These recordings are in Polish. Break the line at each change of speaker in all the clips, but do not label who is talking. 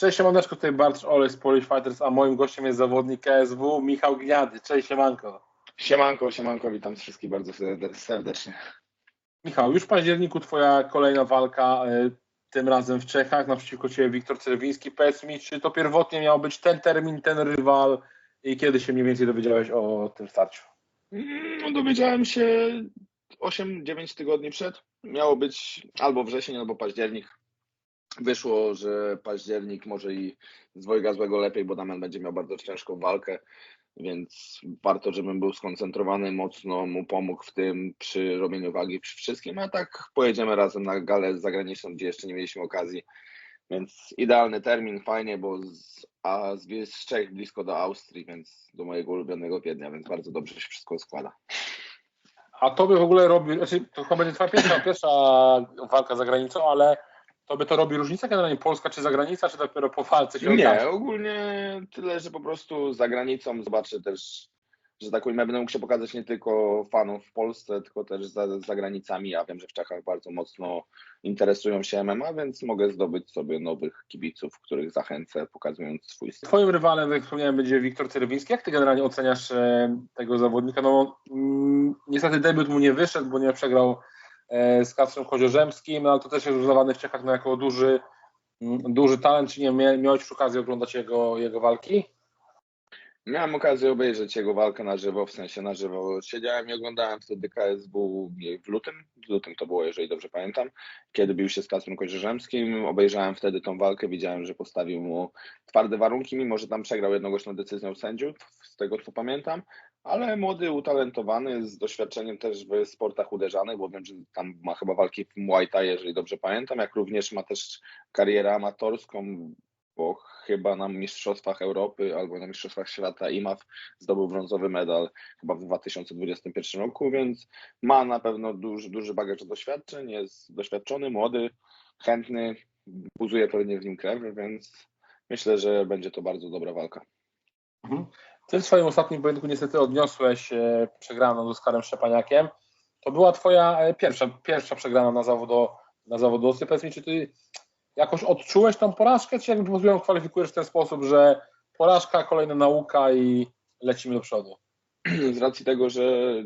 Cześć, siemaneczko, tutaj Bartosz Olej z Polish Fighters, a moim gościem jest zawodnik KSW Michał Gniady. Cześć, siemanko.
Siemanko, siemanko, witam wszystkich bardzo serdecznie.
Michał, już w październiku twoja kolejna walka, y, tym razem w Czechach, naprzeciwko ciebie Wiktor Cerwiński. Powiedz mi, czy to pierwotnie miał być ten termin, ten rywal i kiedy się mniej więcej dowiedziałeś o tym starciu?
No, dowiedziałem się 8-9 tygodni przed. Miało być albo wrzesień, albo październik wyszło, że październik może i z dwojga złego lepiej, bo Damian będzie miał bardzo ciężką walkę, więc warto, żebym był skoncentrowany, mocno mu pomógł w tym przy robieniu wagi przy wszystkim, a tak pojedziemy razem na galę zagraniczną, gdzie jeszcze nie mieliśmy okazji, więc idealny termin, fajnie, bo z, a z, z Czech blisko do Austrii, więc do mojego ulubionego Wiednia, więc bardzo dobrze się wszystko składa.
A to by w ogóle robi, znaczy to chyba będzie twoja pierwsza, pierwsza walka za granicą, ale to by to robi różnicę generalnie Polska czy zagranica, czy dopiero po walce się
Nie, okaże? ogólnie tyle, że po prostu za granicą zobaczę też, że tak powiem, będę mógł się pokazać nie tylko fanów w Polsce, tylko też za, za granicami. Ja wiem, że w Czechach bardzo mocno interesują się MMA, więc mogę zdobyć sobie nowych kibiców, których zachęcę, pokazując swój styl.
Twoim rywalem, jak wspomniałem, będzie Wiktor Cerwiński. Jak ty generalnie oceniasz e, tego zawodnika? No, mm, niestety debiut mu nie wyszedł, bo nie przegrał z Kacprem Koziorzemskim, ale to też jest uznawany w Czechach no, jako duży, duży talent, czy nie miałeś okazję oglądać jego, jego walki?
Miałem okazję obejrzeć jego walkę na żywo, w sensie na żywo. Siedziałem i oglądałem wtedy KSW w lutym, w lutym to było, jeżeli dobrze pamiętam, kiedy bił się z Kacprem Koziorzemskim. Obejrzałem wtedy tą walkę, widziałem, że postawił mu twarde warunki, mimo że tam przegrał jednogłośną decyzją sędziów, z tego co pamiętam, ale młody, utalentowany, z doświadczeniem też w sportach uderzanych, bo wiem, że tam ma chyba walki w Muay Thai, jeżeli dobrze pamiętam, jak również ma też karierę amatorską, bo chyba na Mistrzostwach Europy albo na Mistrzostwach Świata IMAF zdobył brązowy medal chyba w 2021 roku, więc ma na pewno duży, duży bagaż doświadczeń, jest doświadczony, młody, chętny, buzuje pewnie w nim krew, więc myślę, że będzie to bardzo dobra walka.
Mhm. Ty w swoim ostatnim pojedynku niestety odniosłeś e, przegraną z Oskarem Szczepaniakiem. To była twoja e, pierwsza, pierwsza przegrana na zawodo, na. Powiedz mi, czy ty jakoś odczułeś tą porażkę, czy jakby ją kwalifikujesz w ten sposób, że porażka, kolejna nauka i lecimy do przodu?
z racji tego, że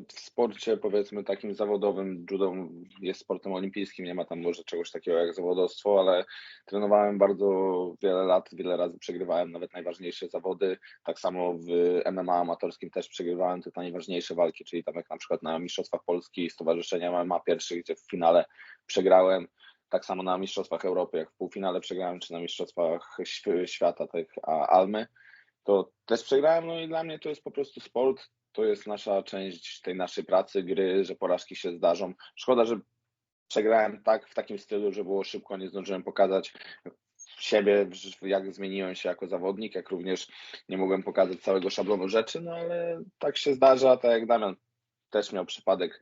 w sporcie powiedzmy takim zawodowym judo jest sportem olimpijskim, nie ma tam może czegoś takiego jak zawodowstwo, ale trenowałem bardzo wiele lat, wiele razy przegrywałem nawet najważniejsze zawody, tak samo w MMA amatorskim też przegrywałem te najważniejsze walki, czyli tam jak na przykład na Mistrzostwach Polski Stowarzyszenia MMA pierwszych, gdzie w finale przegrałem, tak samo na Mistrzostwach Europy, jak w półfinale przegrałem, czy na Mistrzostwach Świata, tych Almy, to też przegrałem, no i dla mnie to jest po prostu sport, to jest nasza część tej naszej pracy, gry, że porażki się zdarzą. Szkoda, że przegrałem tak w takim stylu, że było szybko, nie zdążyłem pokazać siebie, jak zmieniłem się jako zawodnik, jak również nie mogłem pokazać całego szablonu rzeczy, no ale tak się zdarza, tak jak Damian też miał przypadek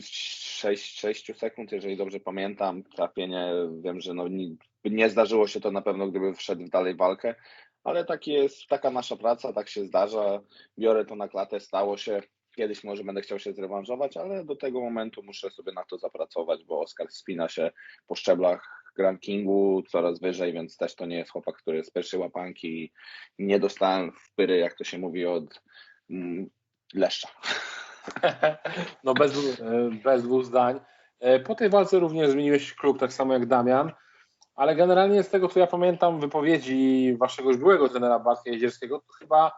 6, 6 sekund, jeżeli dobrze pamiętam, trafienie, wiem, że no, nie, nie zdarzyło się to na pewno, gdyby wszedł w dalej walkę, ale tak jest, taka nasza praca, tak się zdarza. Biorę to na klatę, stało się. Kiedyś może będę chciał się zrewanżować, ale do tego momentu muszę sobie na to zapracować, bo Oskar spina się po szczeblach rankingu coraz wyżej, więc też to nie jest chłopak, który jest pierwszej łapanki i nie dostałem w jak to się mówi, od mm, leszcza.
No bez, bez dwóch zdań. E, po tej walce również zmieniłeś klub, tak samo jak Damian. Ale generalnie z tego, co ja pamiętam wypowiedzi waszego już byłego trenera Bartka Jezierskiego, to chyba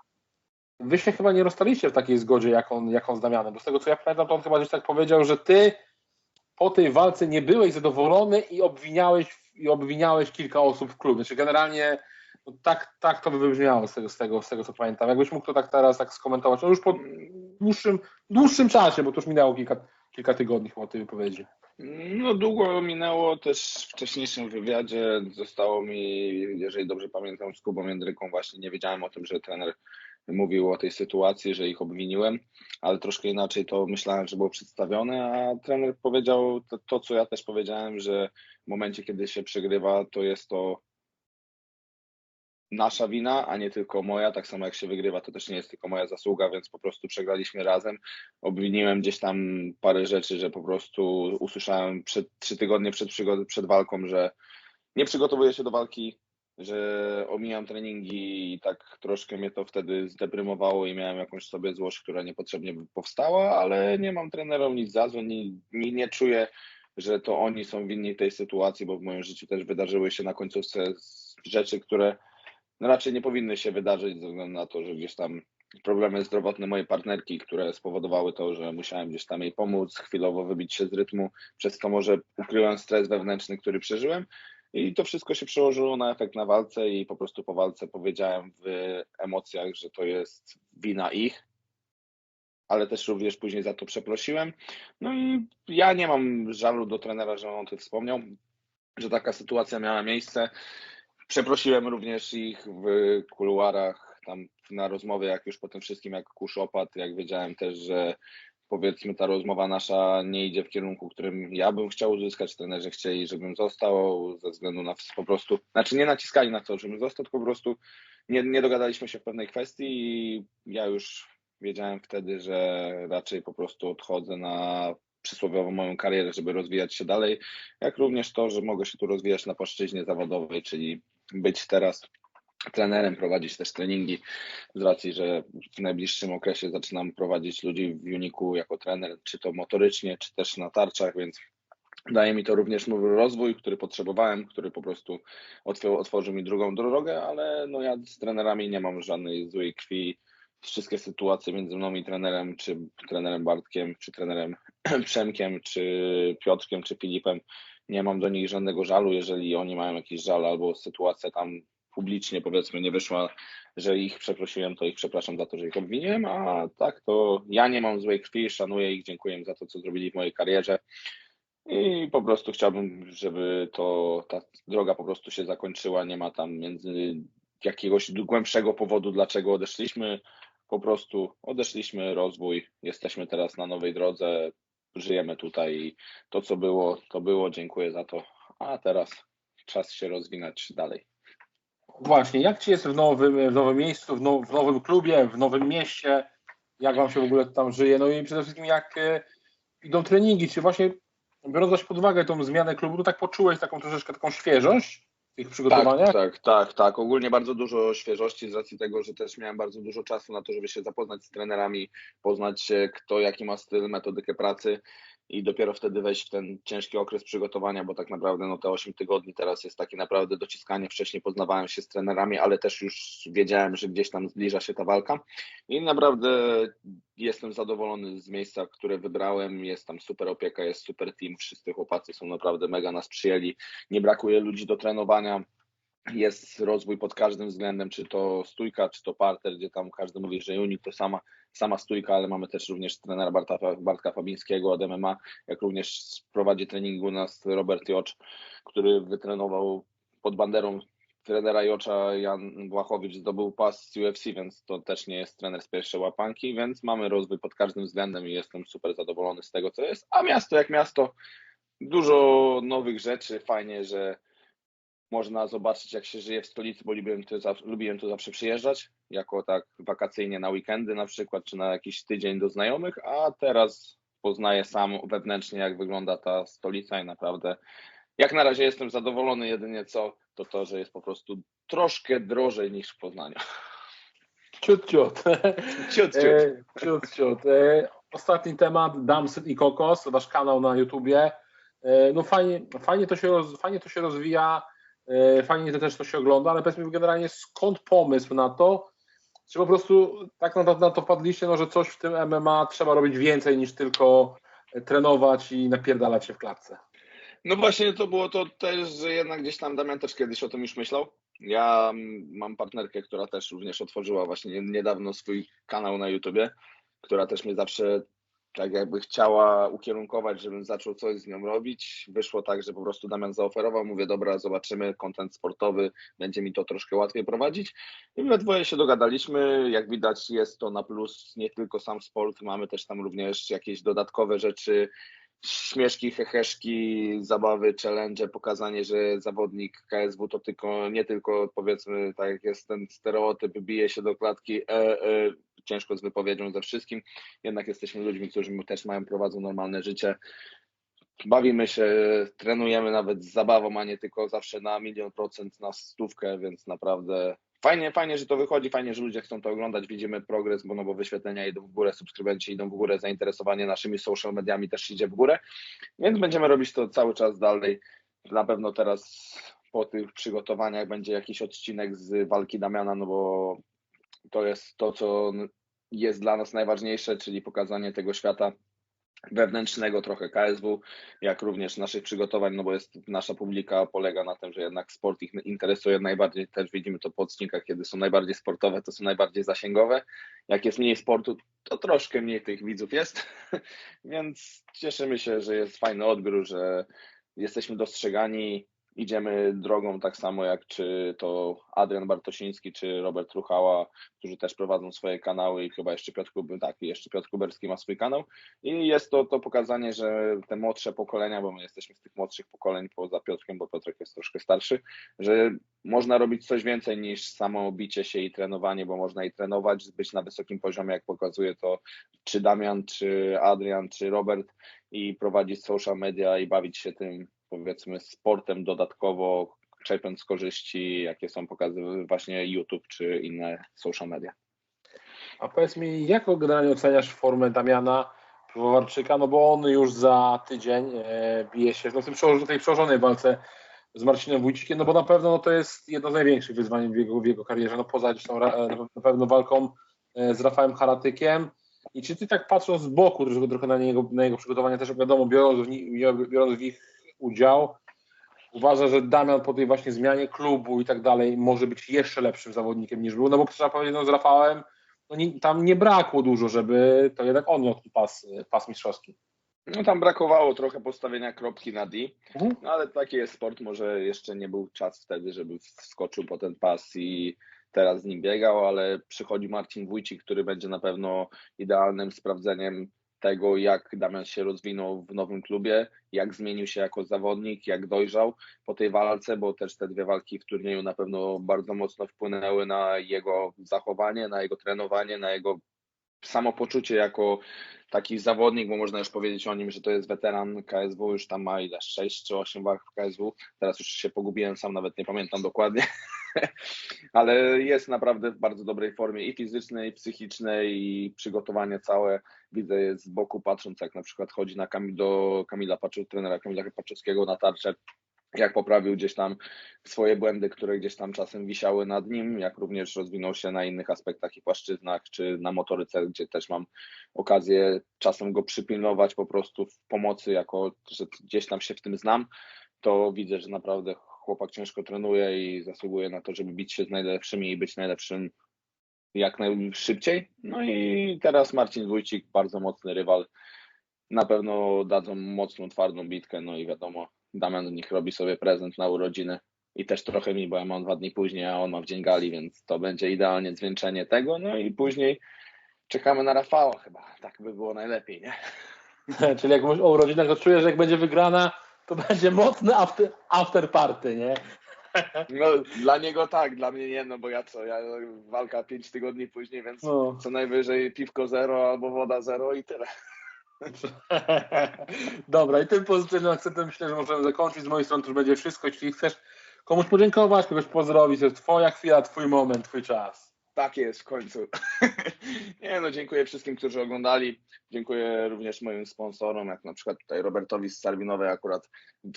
wy się chyba nie rozstaliście w takiej zgodzie, jaką, jaką z Damianem. Bo z tego, co ja pamiętam, to on chyba gdzieś tak powiedział, że ty po tej walce nie byłeś zadowolony i obwiniałeś, i obwiniałeś kilka osób w klubie. Czy generalnie no tak, tak to by wybrzmiało z tego, z, tego, z tego, co pamiętam. Jakbyś mógł to tak teraz tak skomentować, no już po dłuższym, dłuższym czasie, bo to już minęło kilka, kilka tygodni chyba tej wypowiedzi.
No długo minęło też w wcześniejszym wywiadzie zostało mi, jeżeli dobrze pamiętam, z Kubą Jędryką właśnie nie wiedziałem o tym, że trener mówił o tej sytuacji, że ich obwiniłem, ale troszkę inaczej to myślałem, że było przedstawione, a trener powiedział to, to co ja też powiedziałem, że w momencie, kiedy się przegrywa, to jest to nasza wina, a nie tylko moja. Tak samo jak się wygrywa, to też nie jest tylko moja zasługa, więc po prostu przegraliśmy razem. Obwiniłem gdzieś tam parę rzeczy, że po prostu usłyszałem przed, trzy tygodnie przed, przed walką, że nie przygotowuję się do walki, że omijam treningi i tak troszkę mnie to wtedy zdeprymowało i miałem jakąś sobie złość, która niepotrzebnie powstała, ale nie mam trenerom nic za złe, nie, nie, czuję, że to oni są winni tej sytuacji, bo w moim życiu też wydarzyły się na końcówce rzeczy, które no raczej nie powinny się wydarzyć ze względu na to, że gdzieś tam problemy zdrowotne mojej partnerki, które spowodowały to, że musiałem gdzieś tam jej pomóc, chwilowo wybić się z rytmu, przez to może ukryłem stres wewnętrzny, który przeżyłem. I to wszystko się przełożyło na efekt na walce i po prostu po walce powiedziałem w emocjach, że to jest wina ich, ale też również później za to przeprosiłem. No i ja nie mam żalu do trenera, że on o tym wspomniał, że taka sytuacja miała miejsce. Przeprosiłem również ich w kuluarach, tam na rozmowie, jak już po tym wszystkim, jak kurz opadł, jak wiedziałem też, że powiedzmy ta rozmowa nasza nie idzie w kierunku, którym ja bym chciał uzyskać, trenerzy chcieli, żebym został ze względu na po prostu, znaczy nie naciskali na to, żebym został, tylko po prostu nie, nie dogadaliśmy się w pewnej kwestii i ja już wiedziałem wtedy, że raczej po prostu odchodzę na przysłowiową moją karierę, żeby rozwijać się dalej, jak również to, że mogę się tu rozwijać na płaszczyźnie zawodowej, czyli być teraz trenerem, prowadzić też treningi z racji, że w najbliższym okresie zaczynam prowadzić ludzi w Uniku jako trener, czy to motorycznie, czy też na tarczach, więc daje mi to również nowy rozwój, który potrzebowałem, który po prostu otworzył, otworzył mi drugą drogę, ale no ja z trenerami nie mam żadnej złej krwi. Wszystkie sytuacje między mną i trenerem, czy trenerem Bartkiem, czy trenerem Przemkiem, czy Piotrkiem, czy Filipem, nie mam do nich żadnego żalu. Jeżeli oni mają jakiś żal albo sytuacja tam publicznie powiedzmy nie wyszła, że ich przeprosiłem, to ich przepraszam za to, że ich obwiniłem, a tak to ja nie mam złej krwi, szanuję ich, dziękuję im za to, co zrobili w mojej karierze i po prostu chciałbym, żeby to ta droga po prostu się zakończyła, nie ma tam między jakiegoś głębszego powodu, dlaczego odeszliśmy, po prostu odeszliśmy, rozwój, jesteśmy teraz na nowej drodze, żyjemy tutaj i to, co było, to było, dziękuję za to, a teraz czas się rozwinąć dalej.
Właśnie, jak Ci jest w nowym, w nowym miejscu, w, now, w nowym klubie, w nowym mieście? Jak Wam się w ogóle tam żyje? No i przede wszystkim jak e, idą treningi? Czy właśnie biorąc pod uwagę tą zmianę klubu, to tak poczułeś taką troszeczkę taką świeżość tych przygotowaniach?
Tak, tak, tak, tak. Ogólnie bardzo dużo świeżości z racji tego, że też miałem bardzo dużo czasu na to, żeby się zapoznać z trenerami, poznać kto jaki ma styl, metodykę pracy i dopiero wtedy wejść w ten ciężki okres przygotowania, bo tak naprawdę no te 8 tygodni teraz jest takie naprawdę dociskanie. Wcześniej poznawałem się z trenerami, ale też już wiedziałem, że gdzieś tam zbliża się ta walka i naprawdę jestem zadowolony z miejsca, które wybrałem. Jest tam super opieka, jest super team, wszyscy chłopacy są naprawdę mega nas przyjęli. Nie brakuje ludzi do trenowania jest rozwój pod każdym względem, czy to stójka, czy to parter, gdzie tam każdy mówi, że unik to sama, sama stójka, ale mamy też również trenera Barta, Bartka Fabińskiego od MMA, jak również prowadzi trening u nas Robert Jocz, który wytrenował pod banderą trenera Jocza Jan Błachowicz zdobył pas z UFC, więc to też nie jest trener z pierwszej łapanki, więc mamy rozwój pod każdym względem i jestem super zadowolony z tego, co jest. A miasto jak miasto, dużo nowych rzeczy, fajnie, że można zobaczyć, jak się żyje w stolicy, bo lubiłem tu, lubiłem tu zawsze przyjeżdżać, jako tak wakacyjnie na weekendy na przykład, czy na jakiś tydzień do znajomych, a teraz poznaję sam wewnętrznie, jak wygląda ta stolica i naprawdę jak na razie jestem zadowolony, jedynie co, to to, że jest po prostu troszkę drożej niż w Poznaniu.
Ciut, ciut.
Ciut, ciut.
E, ciut, ciut. E, ostatni temat, Damsyt i Kokos, wasz kanał na YouTubie. E, no fajnie, fajnie, to się roz, fajnie to się rozwija, fajnie to też to się ogląda, ale powiedz mi generalnie skąd pomysł na to, czy po prostu tak na, na to padliście, no, że coś w tym MMA trzeba robić więcej niż tylko trenować i napierdalać się w klatce?
No właśnie to było to też, że jednak gdzieś tam Damian też kiedyś o tym już myślał. Ja mam partnerkę, która też również otworzyła właśnie niedawno swój kanał na YouTubie, która też mnie zawsze tak jakby chciała ukierunkować, żebym zaczął coś z nią robić. Wyszło tak, że po prostu Damian zaoferował, mówię, dobra, zobaczymy, kontent sportowy, będzie mi to troszkę łatwiej prowadzić. I we dwoje się dogadaliśmy, jak widać jest to na plus nie tylko sam sport, mamy też tam również jakieś dodatkowe rzeczy, śmieszki, heheszki, zabawy, challenge, pokazanie, że zawodnik KSW to tylko, nie tylko powiedzmy, tak jak jest ten stereotyp, bije się do klatki, e, e, ciężko z wypowiedzią ze wszystkim, jednak jesteśmy ludźmi, którzy też mają, prowadzą normalne życie. bawimy się, trenujemy nawet z zabawą, a nie tylko zawsze na milion procent na stówkę, więc naprawdę fajnie, fajnie, że to wychodzi, fajnie, że ludzie chcą to oglądać, widzimy progres, bo no bo wyświetlenia idą w górę, subskrybenci idą w górę, zainteresowanie naszymi social mediami też idzie w górę, więc będziemy robić to cały czas dalej. Na pewno teraz po tych przygotowaniach będzie jakiś odcinek z walki Damiana, no bo to jest to, co jest dla nas najważniejsze, czyli pokazanie tego świata wewnętrznego trochę KSW, jak również naszych przygotowań, no bo jest nasza publika polega na tym, że jednak sport ich interesuje najbardziej, też widzimy to po odcinkach, kiedy są najbardziej sportowe, to są najbardziej zasięgowe. Jak jest mniej sportu, to troszkę mniej tych widzów jest, więc cieszymy się, że jest fajny odbiór, że jesteśmy dostrzegani, idziemy drogą tak samo jak czy to Adrian Bartosiński, czy Robert Ruchała, którzy też prowadzą swoje kanały i chyba jeszcze Piotr, tak, jeszcze Piotr Kuberski ma swój kanał. I jest to, to pokazanie, że te młodsze pokolenia, bo my jesteśmy z tych młodszych pokoleń poza Piotrkiem, bo Piotrek jest troszkę starszy, że można robić coś więcej niż samo bicie się i trenowanie, bo można i trenować, być na wysokim poziomie, jak pokazuje to czy Damian, czy Adrian, czy Robert i prowadzić social media i bawić się tym powiedzmy sportem dodatkowo, czerpiąc korzyści, jakie są pokazy właśnie YouTube czy inne social media.
A powiedz mi, jak generalnie oceniasz formę Damiana Piwowarczyka, no bo on już za tydzień e, bije się no, w tej przełożonej walce z Marcinem Wójcikiem, no bo na pewno no, to jest jedno z największych wyzwań w jego, w jego karierze, no poza zresztą na pewno walką e, z Rafałem Haratykiem. I czy ty tak patrząc z boku trochę na, niego, na jego przygotowania, też wiadomo, biorąc w, biorąc w ich udział. Uważa, że Damian po tej właśnie zmianie klubu i tak dalej może być jeszcze lepszym zawodnikiem niż był, no bo trzeba powiedzieć, no z Rafałem no nie, tam nie brakło dużo, żeby to jednak on miał ten pas, pas mistrzowski.
No tam brakowało trochę postawienia kropki na D, mhm. no ale taki jest sport, może jeszcze nie był czas wtedy, żeby wskoczył po ten pas i teraz z nim biegał, ale przychodzi Marcin Wójcik, który będzie na pewno idealnym sprawdzeniem tego, jak Damian się rozwinął w nowym klubie, jak zmienił się jako zawodnik, jak dojrzał po tej walce, bo też te dwie walki w turnieju na pewno bardzo mocno wpłynęły na jego zachowanie, na jego trenowanie, na jego samopoczucie jako taki zawodnik, bo można już powiedzieć o nim, że to jest weteran KSW, już tam ma ile, 6 czy 8 walk w KSW, teraz już się pogubiłem, sam nawet nie pamiętam dokładnie, ale jest naprawdę w bardzo dobrej formie i fizycznej, i psychicznej, i przygotowanie całe. Widzę z boku patrząc, jak na przykład chodzi na Kamil, do Kamila Paczu, trenera Kamila Paczewskiego na tarczę, jak poprawił gdzieś tam swoje błędy, które gdzieś tam czasem wisiały nad nim, jak również rozwinął się na innych aspektach i płaszczyznach, czy na motoryce, gdzie też mam okazję czasem go przypilnować po prostu w pomocy, jako że gdzieś tam się w tym znam, to widzę, że naprawdę chłopak ciężko trenuje i zasługuje na to, żeby bić się z najlepszymi i być najlepszym jak najszybciej. No i teraz Marcin Wójcik, bardzo mocny rywal. Na pewno dadzą mocną, twardą bitkę, no i wiadomo, Damian niech robi sobie prezent na urodziny i też trochę mi, bo ja mam dwa dni później, a on ma w dzień gali, więc to będzie idealnie zwieńczenie tego, no i później czekamy na Rafała chyba, tak by było najlepiej, nie?
Czyli jak mówisz o urodzinach, to czuję, że jak będzie wygrana, to będzie mocny after, after party, nie?
No, dla niego tak, dla mnie nie, no bo ja co, ja walka pięć tygodni później, więc no. co najwyżej piwko zero albo woda zero i tyle.
Dobra, i tym pozytywnym akcentem myślę, że możemy zakończyć. Z mojej strony to już będzie wszystko. Jeśli chcesz komuś podziękować, kogoś pozdrowić, to jest twoja chwila, twój moment, twój czas.
Tak jest, w końcu. Nie no, dziękuję wszystkim, którzy oglądali. Dziękuję również moim sponsorom, jak na przykład tutaj Robertowi z Sarwinowej akurat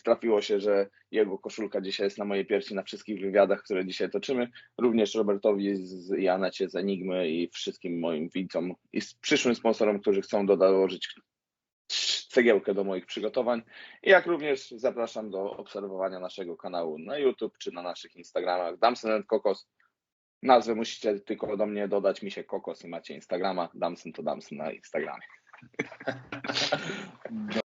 trafiło się, że jego koszulka dzisiaj jest na mojej piersi na wszystkich wywiadach, które dzisiaj toczymy. Również Robertowi z Janecie z Enigmy i wszystkim moim widzom i przyszłym sponsorom, którzy chcą dołożyć cegiełkę do moich przygotowań. Jak również zapraszam do obserwowania naszego kanału na YouTube czy na naszych Instagramach Damsen Kokos. Nazwę musicie tylko do mnie dodać mi się Kokos i macie Instagrama. Damsen to Damsen na Instagramie.